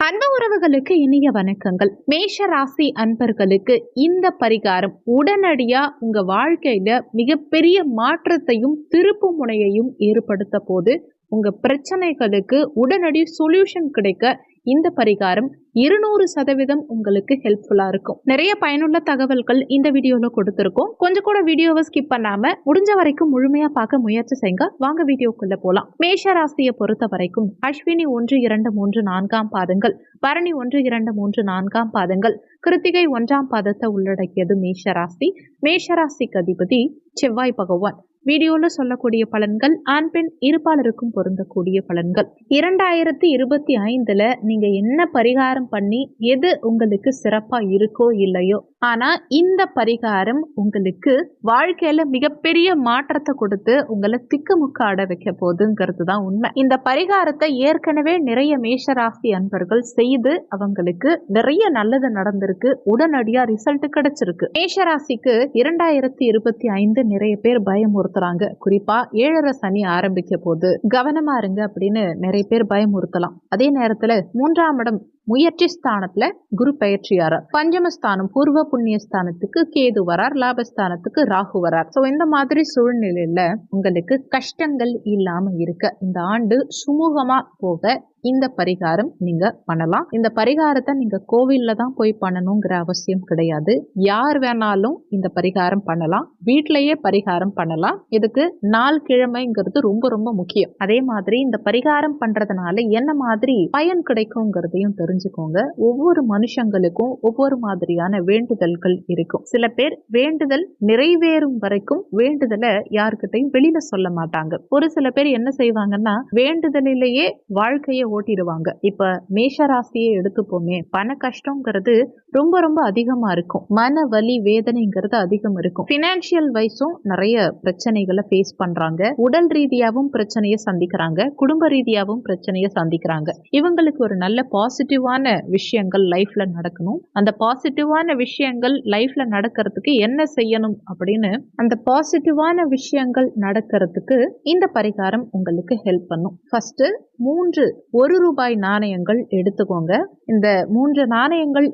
அன்பு உறவுகளுக்கு இனிய வணக்கங்கள். மேஷ ராசி அன்பர்களுக்கு இந்த பரிகாரம் உடனடியா உங்க வாழ்க்கையில மிகப்பெரிய மாற்றத்தையும் திருப்பு முனையையும் ஏற்படுத்த போது உங்க பிரச்சனைகளுக்கு உடனடி சொல்யூஷன் கிடைக்க இந்த பரிகாரம் இருநூறு சதவீதம் உங்களுக்கு ஹெல்ப்ஃபுல்லா இருக்கும். நிறைய பயனுள்ள தகவல்கள் இந்த வீடியோல கொடுத்துருக்கோம். கொஞ்சம் கூட வீடியோவை ஸ்கிப் பண்ணாம முடிஞ்ச வரைக்கும் முழுமையா பார்க்க முயற்சி செய்யுங்க வாங்க வீடியோக்குள்ள போலாம். மேஷ ராசியை பொறுத்த வரைக்கும் அஸ்வினி ஒன்று இரண்டு மூன்று நான்காம் பாதங்கள் பரணி ஒன்று இரண்டு மூன்று நான்காம் பாதங்கள் கிருத்திகை ஒன்றாம் பாதத்தை உள்ளடக்கியது மேஷராசி மேஷராசிக்கு அதிபதி செவ்வாய் பகவான். வீடியோல சொல்லக்கூடிய பலன்கள் ஆண் பெண் இருப்பாளருக்கும் பொருந்தக்கூடிய பலன்கள். இரண்டாயிரத்தி இருபத்தி ஐந்துல நீங்க என்ன பரிகாரம் பண்ணி எது உங்களுக்கு சிறப்பா இருக்கோ இல்லையோ ஆனா இந்த பரிகாரம் உங்களுக்கு வாழ்க்கையில மிகப்பெரிய மாற்றத்தை கொடுத்து உங்களை திக்குமுக்காட வைக்க போகுதுங்கிறது தான் உண்மை. இந்த பரிகாரத்தை ஏற்கனவே நிறைய மேஷராசி அன்பர்கள் செய்து அவங்களுக்கு நிறைய நல்லது நடந்திருக்கு. உடனடியா ரிசல்ட் கிடைச்சிருக்கு. மேஷராசிக்கு இரண்டாயிரத்தி இருபத்தி ஐந்து நிறைய பேர் பயமுறுத்துறாங்க. குறிப்பா ஏழரை சனி ஆரம்பிக்க போது கவனமா இருங்க அப்படின்னு நிறைய பேர் பயமுறுத்தலாம். அதே நேரத்துல மூன்றாம் இடம் முயற்சி ஸ்தானத்துல குரு பயிற்சியாரார் பஞ்சமஸ்தானம் பூர்வ புண்ணிய ஸ்தானத்துக்கு கேது வரார் லாபஸ்தானத்துக்கு ராகு வரார். சோ இந்த மாதிரி சூழ்நிலையில உங்களுக்கு கஷ்டங்கள் இல்லாம இருக்க. இந்த ஆண்டு சுமூகமா போக இந்த பரிகாரம் நீங்க பண்ணலாம். இந்த பரிகாரத்தை நீங்க கோவில்ல தான் போய் பண்ணணுங்கிற அவசியம் கிடையாது. யார் வேணாலும் இந்த பரிகாரம் பண்ணலாம். வீட்டிலேயே பரிகாரம் பண்ணலாம். இதுக்கு நாள் கிழமைங்கிறது ரொம்ப ரொம்ப முக்கியம். அதே மாதிரி இந்த பரிகாரம் பண்றதுனால என்ன மாதிரி பயன் கிடைக்குங்கிறதையும் தெரிஞ்சுக்கோங்க. ஒவ்வொரு மனுஷங்களுக்கும் ஒவ்வொரு மாதிரியான வேண்டுதல்கள் இருக்கும். சில பேர் வேண்டுதல் நிறைவேறும் வரைக்கும் வேண்டுதலை யாருக்கிட்டையும் வெளியில சொல்ல மாட்டாங்க. ஒரு சில பேர் என்ன செய்வாங்கன்னா வேண்டுதலிலேயே வாழ்க்கையை ஓட்டிடுவாங்க இப்ப மேஷ ராசியை எடுத்துப்போமே பண கஷ்டங்கிறது ரொம்ப ரொம்ப அதிகமா இருக்கும். மன வலி வேதனைங்கிறது அதிகம் இருக்கும். பினான்சியல் வைஸும் நிறைய பிரச்சனைகளை ஃபேஸ் பண்றாங்க. உடல் ரீதியாவும் பிரச்சனையை சந்திக்கிறாங்க. குடும்ப ரீதியாவும் பிரச்சனையை சந்திக்கிறாங்க. இவங்களுக்கு ஒரு நல்ல பாசிட்டிவான விஷயங்கள் லைஃப்ல நடக்கணும். அந்த பாசிட்டிவான விஷயங்கள் லைஃப்ல நடக்கிறதுக்கு என்ன செய்யணும் அப்படின்னு அந்த பாசிட்டிவான விஷயங்கள் நடக்கிறதுக்கு இந்த பரிகாரம் உங்களுக்கு ஹெல்ப் பண்ணும். ஃபர்ஸ்ட் மூன்று ஒரு ரூபாய் நாணயங்கள் எடுத்துக்கோங்க. இந்த மூன்று நாணயங்கள்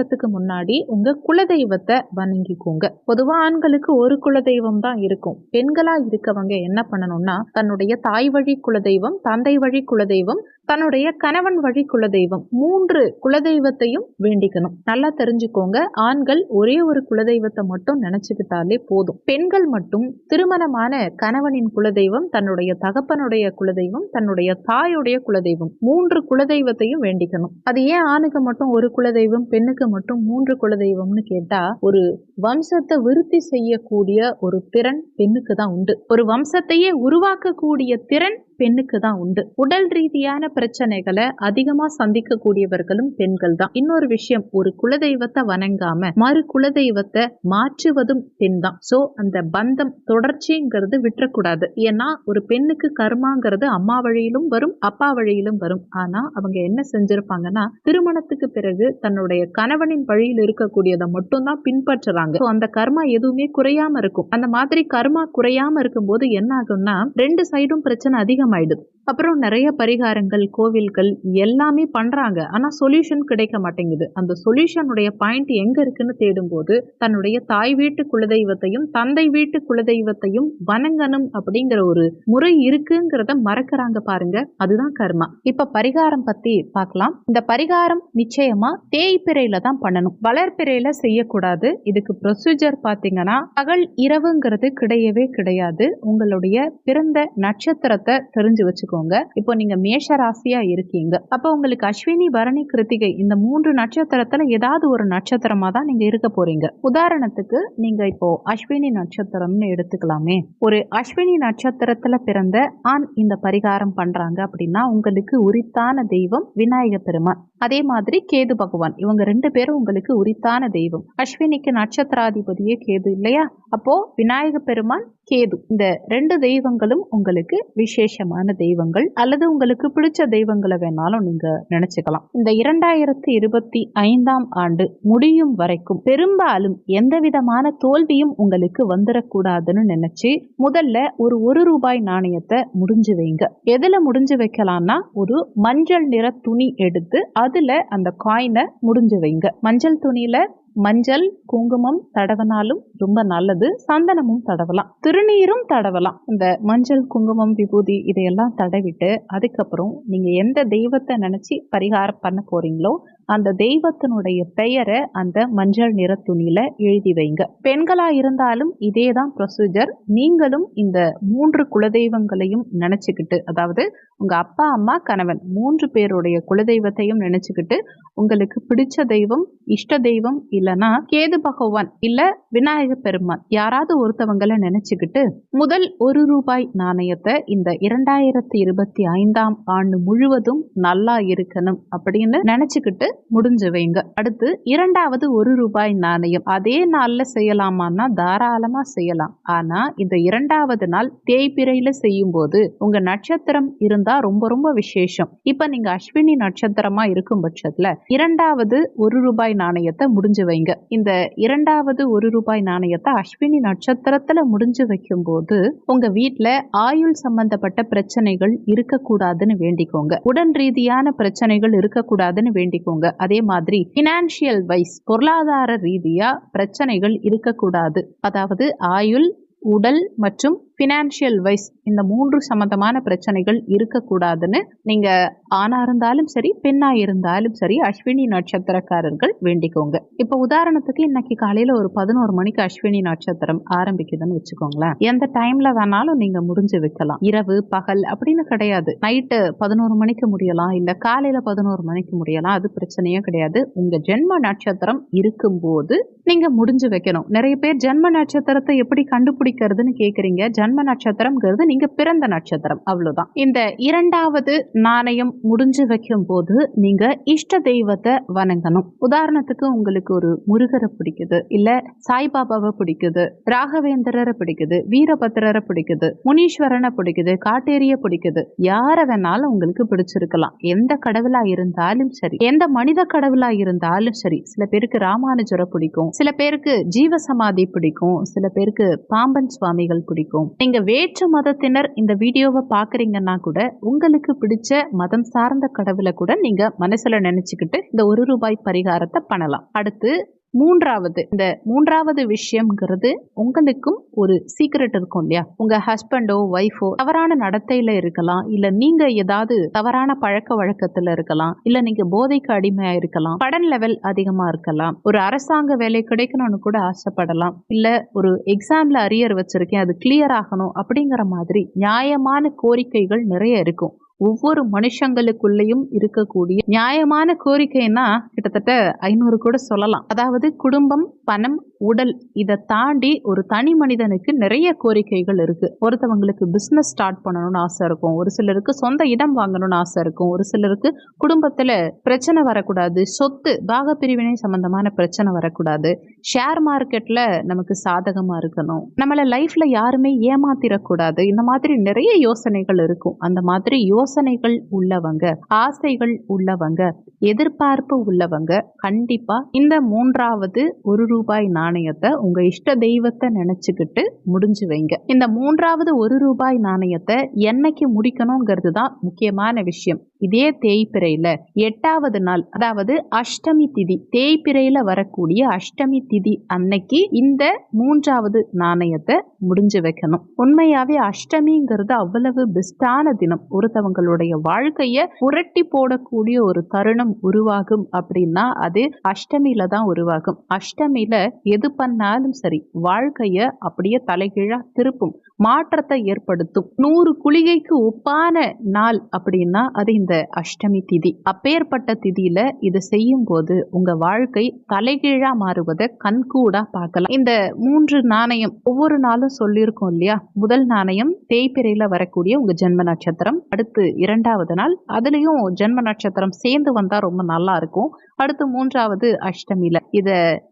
எடுத்துக்கிறதுக்கு முன்னாடி உங்க குலதெய்வத்தை வணங்கிக்கோங்க. பொதுவா ஆண்களுக்கு ஒரு குலதெய்வம் தான் இருக்கும். பெண்களா இருக்கவங்க என்ன பண்ணணும்னா தன்னுடைய தாய் வழி குலதெய்வம் தந்தை வழி குலதெய்வம் தன்னுடைய கணவன் வழி குலதெய்வம். மூன்று குலதெய்வத்தையும் வேண்டிக்கணும். நல்லா தெரிஞ்சுக்கோங்க. ஆண்கள் ஒரே ஒரு குலதெய்வத்தை மட்டும் நினைச்சுக்கிட்டாலே போதும். பெண்கள் மட்டும் திருமணமான கணவனின் குலதெய்வம் தன்னுடைய தகப்பனுடைய குலதெய்வம் தன்னுடைய தாயுடைய குலதெய்வம். மூன்று குலதெய்வத்தையும் வேண்டிக்கணும். அது ஏன் ஆணுக்கு மட்டும் ஒரு குலதெய்வம் பெண்ணுக்கு மட்டும் மூன்று குலதெய்வம்னு கேட்டா ஒரு வம்சத்தை விருத்தி செய்யக்கூடிய ஒரு திறன் பெண்ணுக்கு தான் உண்டு. ஒரு வம்சத்தையே உருவாக்கக்கூடிய திறன் பெண்ணுக்கு தான் உண்டு. உடல் ரீதியான பிரச்சனைகளை அதிகமா சந்திக்கக்கூடியவர்களும் பெண்கள் தான். இன்னொரு விஷயம் ஒரு குலதெய்வத்தை வணங்காம மறு குலதெய்வத்தை மாற்றுவதும் பெண் தான். சோ அந்த பந்தம் தொடர்ச்சிங்கிறது விட்டுறக்கூடாது. ஏன்னா ஒரு பெண்ணுக்கு கர்மாங்கிறது அம்மா வழியிலும் வரும் அப்பா வழியிலும் வரும். ஆனா அவங்க என்ன செஞ்சிருப்பாங்கன்னா திருமணத்துக்கு பிறகு தன்னுடைய கணவனின் வழியில் இருக்கக்கூடியதை மட்டும்தான் பின்பற்றுறாங்க. அந்த கர்மா எதுவுமே குறையாம இருக்கும். அந்த மாதிரி கர்மா குறையாம இருக்கும்போது என்ன ஆகும்னா ரெண்டு சைடும் பிரச்சனை அதிகமாயிடுது அப்புறம் நிறைய பரிகாரங்கள் கோவில்கள் எல்லாமே பண்றாங்க. ஆனா சொல்யூஷன் கிடைக்க மாட்டேங்குது. அந்த சொல்யூஷனுடைய பாயிண்ட் எங்க இருக்குன்னு தேடும்போது தன்னுடைய தாய் வீட்டு குலதெய்வத்தையும் தந்தை வீட்டு குலதெய்வத்தையும் வணங்கணும் அப்படிங்கிற ஒரு முறை இருக்குங்கிறத மறக்கிறாங்க பாருங்க. அதுதான் கர்மா. இப்ப பரிகாரம் பத்தி பார்க்கலாம். இந்த பரிகாரம் நிச்சயமா தேய்பிறையில தான் பண்ணணும். வளர்பிறையில செய்யக்கூடாது. இதுக்கு ப்ரொசீஜர் பாத்தீங்கன்னா பகல் இரவுங்கிறது கிடையவே கிடையாது. உங்களுடைய பிறந்த நட்சத்திரத்தை தெரிஞ்சு வச்சுக்கோங்க. இப்போ நீங்க மேஷ ராசியா இருக்கீங்க. அப்போ உங்களுக்கு அஸ்வினி பரணி கிருத்திகை இந்த மூன்று நட்சத்திரத்துல ஏதாவது ஒரு நட்சத்திரமா தான் நீங்க இருக்க போறீங்க. உதாரணத்துக்கு நீங்க இப்போ அஸ்வினி நட்சத்திரம்னு எடுத்துக்கலாமே. ஒரு அஸ்வினி நட்சத்திரத்துல பிறந்த ஆண் இந்த பரிகாரம் பண்றாங்க அப்படின்னா உங்களுக்கு உரித்தான தெய்வம் விநாயக பெருமான். அதே மாதிரி கேது பகவான். இவங்க ரெண்டு பேரும் உங்களுக்கு உரித்தான தெய்வம். அஸ்வினிக்கு நட்சத்திராதிபதியே கேது இல்லையா? அப்போ விநாயக பெருமான் கேது. இந்த ரெண்டு தெய்வங்களும் உங்களுக்கு விசேஷம். விசேஷமான தெய்வங்கள் அல்லது உங்களுக்கு பிடிச்ச தெய்வங்களை வேணாலும் நீங்க நினைச்சுக்கலாம். இந்த இரண்டாயிரத்தி இருபத்தி ஐந்தாம் ஆண்டு முடியும் வரைக்கும் பெரும்பாலும் எந்த விதமான தோல்வியும் உங்களுக்கு வந்துடக்கூடாதுன்னு நினைச்சு முதல்ல ஒரு ஒரு ரூபாய் நாணயத்தை முடிஞ்சு வைங்க. எதுல முடிஞ்சு வைக்கலாம்னா ஒரு மஞ்சள் நிற துணி எடுத்து அதுல அந்த காயினை முடிஞ்சு வைங்க. மஞ்சள் துணியில மஞ்சள் குங்குமம் தடவினாலும் ரொம்ப நல்லது. சந்தனமும் தடவலாம். திருநீரும் தடவலாம். இந்த மஞ்சள் குங்குமம் விபூதி இதையெல்லாம் தடவிட்டு அதுக்கப்புறம் நீங்க எந்த தெய்வத்தை நினைச்சு பரிகாரம் பண்ண போறீங்களோ அந்த தெய்வத்தினுடைய பெயரை அந்த மஞ்சள் நிற துணியில எழுதி வைங்க. பெண்களா இருந்தாலும் இதே தான் ப்ரொசீஜர் நீங்களும் இந்த மூன்று குலதெய்வங்களையும் நினைச்சுக்கிட்டு அதாவது உங்க அப்பா அம்மா கணவன் மூன்று பேருடைய குலதெய்வத்தையும் நினைச்சுக்கிட்டு உங்களுக்கு பிடிச்ச தெய்வம் இஷ்ட தெய்வம் இல்லைன்னா கேது பகவான் இல்ல விநாயக பெருமான் யாராவது ஒருத்தவங்களை நினைச்சுக்கிட்டு முதல் ஒரு ரூபாய் நாணயத்தை இந்த இரண்டாயிரத்தி இருபத்தி ஐந்தாம் ஆண்டு முழுவதும் நல்லா இருக்கணும் அப்படின்னு நினைச்சுக்கிட்டு முடிஞ்சு வைங்க. அடுத்து இரண்டாவது ஒரு ரூபாய் நாணயம். அதே நாள்ல செய்யலாமான்னா தாராளமா செய்யலாம். ஆனா இந்த இரண்டாவது நாள் தேய்பிரையில செய்யும் போது உங்க நட்சத்திரம் இருந்தா ரொம்ப ரொம்ப விசேஷம். இப்ப நீங்க அஸ்வினி நட்சத்திரமா இருக்கும் பட்சத்துல இரண்டாவது ஒரு ரூபாய் நாணயத்தை முடிஞ்சு வைங்க. இந்த இரண்டாவது ஒரு ரூபாய் நாணயத்தை அஸ்வினி நட்சத்திரத்துல முடிஞ்சு வைக்கும் போது உங்க வீட்ல ஆயுள் சம்பந்தப்பட்ட பிரச்சனைகள் இருக்கக்கூடாதுன்னு வேண்டிக்கோங்க. உடன் ரீதியான பிரச்சனைகள் இருக்கக்கூடாதுன்னு வேண்டிக்கோங்க. அதே மாதிரி பினான்சியல் வைஸ் பொருளாதார ரீதியா பிரச்சனைகள் இருக்கக்கூடாது. அதாவது ஆயுள் உடல் மற்றும் ஃபினான்ஷியல் வைஸ் இந்த மூன்று சம்பந்தமான பிரச்சனைகள் இருக்கக்கூடாதுன்னு நீங்க ஆணா இருந்தாலும் சரி பெண்ணா இருந்தாலும் சரி அஸ்வினி நட்சத்திரக்காரர்கள் வேண்டிக்கோங்க. இப்போ உதாரணத்துக்கு இன்னைக்கு காலையில ஒரு பதினோரு மணிக்கு அஸ்வினி நட்சத்திரம் ஆரம்பிக்குதுன்னு வச்சுக்கோங்களேன். எந்த டைம்ல வேணாலும் நீங்க முடிஞ்சு வைக்கலாம். இரவு பகல் அப்படின்னு கிடையாது. நைட்டு பதினோரு மணிக்கு முடியலாம். இல்ல காலையில பதினோரு மணிக்கு முடியலாம். அது பிரச்சனையே கிடையாது. உங்க ஜென்ம நட்சத்திரம் இருக்கும்போது நீங்க முடிஞ்சு வைக்கணும். நிறைய பேர் ஜென்ம நட்சத்திரத்தை எப்படி கண்டுபிடிக்கிறதுன்னு கேட்குறீங்க ஜன் நட்சத்திரம்ங்கிறது நீங்கள் பிறந்த நட்சத்திரம் அவ்வளோதான் இந்த இரண்டாவது நாணயம் முடிஞ்சு வைக்கும் போது நீங்கள் இஷ்ட தெய்வத்தை வணங்கணும். உதாரணத்துக்கு உங்களுக்கு ஒரு முருகரை பிடிக்குது இல்லை சாய்பாபாவை பிடிக்குது ராகவேந்திரரை பிடிக்குது வீரபத்திரரை பிடிக்குது முனீஸ்வரனை பிடிக்குது காட்டேரிய பிடிக்குது யாரை வேணாலும் உங்களுக்கு பிடிச்சிருக்கலாம். எந்த கடவுளா இருந்தாலும் சரி எந்த மனித கடவுளா இருந்தாலும் சரி சில பேருக்கு ராமானுஜரை பிடிக்கும் சில பேருக்கு ஜீவசமாதி பிடிக்கும் சில பேருக்கு பாம்பன் சுவாமிகள் பிடிக்கும் நீங்க வேற்று மதத்தினர் இந்த வீடியோவை பாக்குறீங்கன்னா கூட உங்களுக்கு பிடிச்ச மதம் சார்ந்த கடவுளை கூட நீங்க மனசுல நினைச்சுக்கிட்டு இந்த ஒரு ரூபாய் பரிகாரத்தை பண்ணலாம். அடுத்து மூன்றாவது இந்த மூன்றாவது விஷயம்ங்கிறது உங்களுக்கும் ஒரு சீக்ரெட் இருக்கும் இல்லையா? உங்க ஹஸ்பண்டோ ஒய்ஃபோ தவறான நடத்தையில இருக்கலாம். இல்ல நீங்க ஏதாவது தவறான பழக்க வழக்கத்துல இருக்கலாம். இல்ல நீங்க போதைக்கு அடிமையா இருக்கலாம். படன் லெவல் அதிகமா இருக்கலாம். ஒரு அரசாங்க வேலை கிடைக்கணும்னு கூட ஆசைப்படலாம். இல்ல ஒரு எக்ஸாம்ல அரியர் வச்சிருக்கேன் அது கிளியர் ஆகணும் அப்படிங்கிற மாதிரி நியாயமான கோரிக்கைகள் நிறைய இருக்கும். ஒவ்வொரு மனுஷங்களுக்குள்ளேயும் இருக்கக்கூடிய நியாயமான கோரிக்கைன்னா கிட்டத்தட்ட ஐநூறு கூட சொல்லலாம். அதாவது குடும்பம் பணம் உடல் இதை தாண்டி ஒரு தனி மனிதனுக்கு நிறைய கோரிக்கைகள் இருக்கு. ஒருத்தவங்களுக்கு பிஸ்னஸ் ஸ்டார்ட் பண்ணணும்னு ஆசை இருக்கும். ஒரு சிலருக்கு சொந்த இடம் வாங்கணும்னு ஆசை இருக்கும். ஒரு சிலருக்கு குடும்பத்துல பிரச்சனை வரக்கூடாது. சொத்து பாக பிரிவினை சம்பந்தமான பிரச்சனை வரக்கூடாது. ஷேர் மார்க்கெட்ல நமக்கு சாதகமா இருக்கணும். நம்மள லைஃப்ல யாருமே ஏமாத்திரக்கூடாது. இந்த மாதிரி நிறைய யோசனைகள் இருக்கும். அந்த மாதிரி யோசனைகள் உள்ளவங்க ஆசைகள் உள்ளவங்க எதிர்பார்ப்பு உள்ளவங்க கண்டிப்பா இந்த மூன்றாவது ஒரு ரூபாய் நாணயத்தை உங்க இஷ்ட தெய்வத்தை நினைச்சுக்கிட்டு முடிஞ்சு வைங்க. இந்த மூன்றாவது ஒரு ரூபாய் நாணயத்தை என்னைக்கு முடிக்கணுங்கிறது தான் முக்கியமான விஷயம். இதே தேய்பிறையில எட்டாவது நாள் அதாவது அஷ்டமி திதி தேய்பிறையில வரக்கூடிய அஷ்டமி திதி அன்னைக்கு இந்த மூன்றாவது நாணயத்தை முடிஞ்சு வைக்கணும். உண்மையாவே அஷ்டமிங்கிறது அவ்வளவு பெஸ்டான தினம். ஒருத்தவங்களுடைய வாழ்க்கைய புரட்டி போடக்கூடிய ஒரு தருணம் உருவாகும் அப்படின்னா அது அஷ்டமியில தான் உருவாகும். அஷ்டமியில எது பண்ணாலும் சரி வாழ்க்கைய அப்படியே தலைகீழா திருப்பும். மாற்றத்தை ஏற்படுத்தும். நூறு குளிகைக்கு ஒப்பான நாள் அப்படின்னா அது இந்த அஷ்டமி திதி. அப்பேற்பட்ட திதியில இது செய்யும் போது உங்க வாழ்க்கை தலைகீழா மாறுவதை கண்கூடா பார்க்கலாம். இந்த மூன்று நாணயம் ஒவ்வொரு நாளும் சொல்லியிருக்கோம் இல்லையா? முதல் நாணயம் தேய்பிரையில வரக்கூடிய உங்க ஜென்ம நட்சத்திரம். அடுத்து இரண்டாவது நாள் அதுலயும் ஜென்ம நட்சத்திரம் சேர்ந்து வந்தா ரொம்ப நல்லா இருக்கும். அடுத்து மூன்றாவது அஷ்டமியில. இத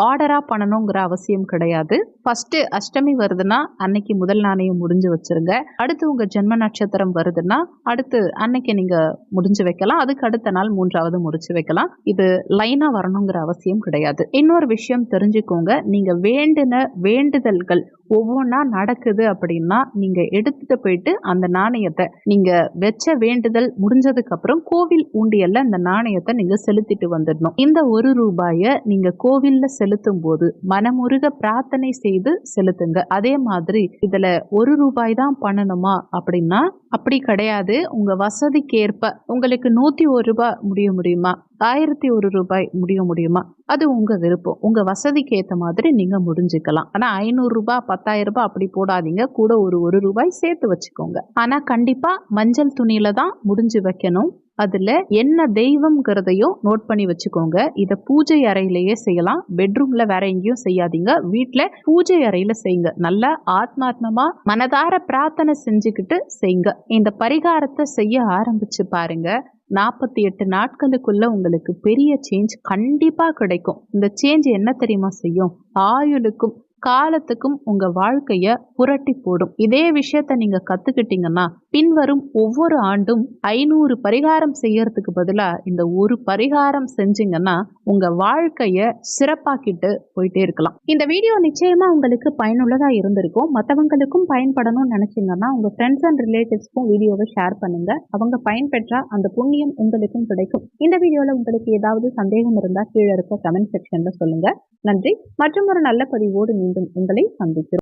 ஆர்டரா பண்ணணுங்கிற அவசியம் கிடையாது. ஃபர்ஸ்ட் அஷ்டமி வருதுன்னா அன்னைக்கு முதல் நாணயம் நாணயம் முடிஞ்சு வச்சிருங்க. அடுத்து உங்க ஜென்ம நட்சத்திரம் வருதுன்னா அடுத்து அன்னைக்கு நீங்க முடிஞ்சு வைக்கலாம். அதுக்கு அடுத்த நாள் மூன்றாவது முடிச்சு வைக்கலாம். இது லைனா வரணுங்கிற அவசியம் கிடையாது. இன்னொரு விஷயம் தெரிஞ்சுக்கோங்க. நீங்க வேண்டின வேண்டுதல்கள் ஒவ்வொன்றா நடக்குது அப்படின்னா நீங்கள் எடுத்துட்டு போயிட்டு அந்த நாணயத்தை நீங்கள் வச்ச வேண்டுதல் முடிஞ்சதுக்கப்புறம் கோவில் ஊண்டியல்ல அந்த நாணயத்தை நீங்கள் செலுத்திட்டு வந்துடணும். இந்த ஒரு ரூபாயை நீங்கள் கோவிலில் செலுத்தும் போது மனமுருக பிரார்த்தனை செய்து செலுத்துங்க. அதே மாதிரி இதில் ஒரு ரூபாய் தான் பண்ணணுமா அப்படின்னா அப்படி கிடையாது. உங்கள் வசதிக்கேற்ப உங்களுக்கு நூற்றி ஒரு ரூபாய் முடிய முடியுமா? ஆயிரத்தி ஒரு ரூபாய் முடிய முடியுமா? அது உங்க விருப்பம். உங்க வசதிக்கு ஏற்ற மாதிரி நீங்க முடிஞ்சுக்கலாம். ஆனா ஐநூறுரூபா பத்தாயிரம் ரூபாய் அப்படி போடாதீங்க. கூட ஒரு ஒரு ரூபாய் சேர்த்து வச்சுக்கோங்க. ஆனா கண்டிப்பா மஞ்சள் துணியில தான் முடிஞ்சு வைக்கணும். அதில் என்ன தெய்வம்ங்கிறதையும் நோட் பண்ணி வச்சுக்கோங்க. இதை பூஜை அறையிலேயே செய்யலாம். பெட்ரூமில் வேற எங்கேயும் செய்யாதீங்க. வீட்டில் பூஜை அறையில் செய்யுங்க. நல்லா ஆத்மாத்மமாக மனதார பிரார்த்தனை செஞ்சுக்கிட்டு செய்யுங்க. இந்த பரிகாரத்தை செய்ய ஆரம்பிச்சு பாருங்க. நாற்பத்தி எட்டு நாட்களுக்குள்ள உங்களுக்கு பெரிய சேஞ்ச் கண்டிப்பாக கிடைக்கும். இந்த சேஞ்ச் என்ன தெரியுமா செய்யும்? ஆயுளுக்கும் காலத்துக்கும் உங்க வாழ்க்கையை புரட்டி போடும். இதே விஷயத்த நீங்க கத்துக்கிட்டீங்கன்னா பின்வரும் ஒவ்வொரு ஆண்டும் ஐநூறு பரிகாரம் செய்யறதுக்கு பதிலாக இந்த ஒரு பரிகாரம் செஞ்சீங்கன்னா உங்க வாழ்க்கைய சிறப்பாக்கிட்டு போயிட்டே இருக்கலாம். இந்த வீடியோ நிச்சயமா உங்களுக்கு பயனுள்ளதா இருந்திருக்கும். மற்றவங்களுக்கும் பயன்படணும்னு நினைச்சீங்கன்னா உங்க ஃப்ரெண்ட்ஸ் அண்ட் ரிலேட்டிவ்ஸ்க்கும் வீடியோவை ஷேர் பண்ணுங்க. அவங்க பயன்பெற்றா அந்த புண்ணியம் உங்களுக்கும் கிடைக்கும். இந்த வீடியோல உங்களுக்கு ஏதாவது சந்தேகம் இருந்தா கீழே இருக்க கமெண்ட் செக்ஷன்ல சொல்லுங்க. நன்றி. மற்றும் ஒரு நல்ல பதிவோடு மீண்டும் உங்களை சந்திக்கிறோம்.